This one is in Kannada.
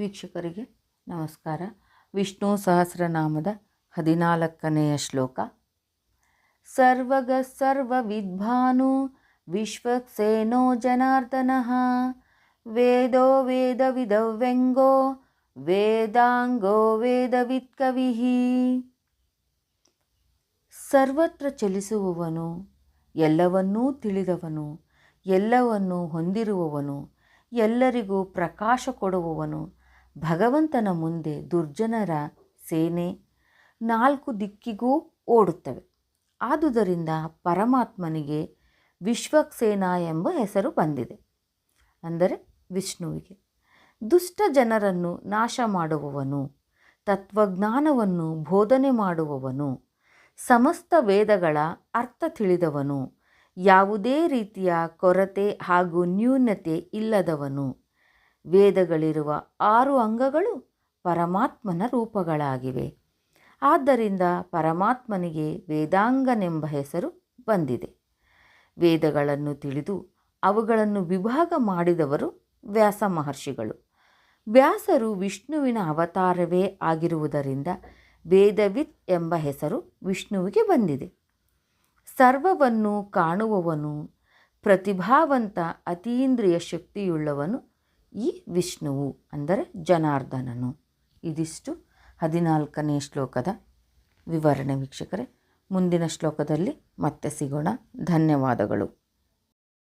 ವೀಕ್ಷಕರಿಗೆ ನಮಸ್ಕಾರ. ವಿಷ್ಣು ಸಹಸ್ರನಾಮದ ಹದಿನಾಲ್ಕನೆಯ ಶ್ಲೋಕ. ಸರ್ವಗ ಸರ್ವವಿದ್ಭಾನು ವಿಶ್ವಕ್ಸೇನೋ ಜನಾರ್ದನಃ. ವೇದೋ ವೇದವಿದವ್ಯಂಗೋ, ವೇದಾಂಗೋ ವೇದವಿತ್ಕವಿಃ. ಸರ್ವತ್ರ ಚಲಿಸುವವನು, ಎಲ್ಲವನ್ನೂ ತಿಳಿದವನು, ಎಲ್ಲವನ್ನೂ ಹೊಂದಿರುವವನು, ಎಲ್ಲರಿಗೂ ಪ್ರಕಾಶ ಕೊಡುವವನು ಭಗವಂತನ ಮುಂದೆ ದುರ್ಜನರ ಸೇನೆ ನಾಲ್ಕು ದಿಕ್ಕಿಗೂ ಓಡುತ್ತವೆ. ಆದುದರಿಂದ ಪರಮಾತ್ಮನಿಗೆ ವಿಶ್ವಕ್ಸೇನ ಎಂಬ ಹೆಸರು ಬಂದಿದೆ. ಅಂದರೆ ವಿಷ್ಣುವಿಗೆ. ದುಷ್ಟ ಜನರನ್ನು ನಾಶ ಮಾಡುವವನು, ತತ್ವಜ್ಞಾನವನ್ನು ಬೋಧನೆ ಮಾಡುವವನು, ಸಮಸ್ತ ವೇದಗಳ ಅರ್ಥ ತಿಳಿದವನು, ಯಾವುದೇ ರೀತಿಯ ಕೊರತೆ ಹಾಗೂ ನ್ಯೂನತೆ ಇಲ್ಲದವನು. ವೇದಗಳಿರುವ ಆರು ಅಂಗಗಳು ಪರಮಾತ್ಮನ ರೂಪಗಳಾಗಿವೆ. ಆದ್ದರಿಂದ ಪರಮಾತ್ಮನಿಗೆ ವೇದಾಂಗನೆಂಬ ಹೆಸರು ಬಂದಿದೆ. ವೇದಗಳನ್ನು ತಿಳಿದು ಅವುಗಳನ್ನು ವಿಭಾಗ ಮಾಡಿದವರು ವ್ಯಾಸ ಮಹರ್ಷಿಗಳು. ವ್ಯಾಸರು ವಿಷ್ಣುವಿನ ಅವತಾರವೇ ಆಗಿರುವುದರಿಂದ ವೇದವಿತ್ ಎಂಬ ಹೆಸರು ವಿಷ್ಣುವಿಗೆ ಬಂದಿದೆ. ಸರ್ವವನ್ನು ಕಾಣುವವನು, ಪ್ರತಿಭಾವಂತ ಅತೀಂದ್ರಿಯ ಶಕ್ತಿಯುಳ್ಳವನು ಈ ವಿಷ್ಣುವು ಅಂದರೆ ಜನಾರ್ದನನು. ಇದಿಷ್ಟು ಹದಿನಾಲ್ಕನೇ ಶ್ಲೋಕದ ವಿವರಣೆ ವೀಕ್ಷಕರೇ. ಮುಂದಿನ ಶ್ಲೋಕದಲ್ಲಿ ಮತ್ತೆ ಸಿಗೋಣ. ಧನ್ಯವಾದಗಳು.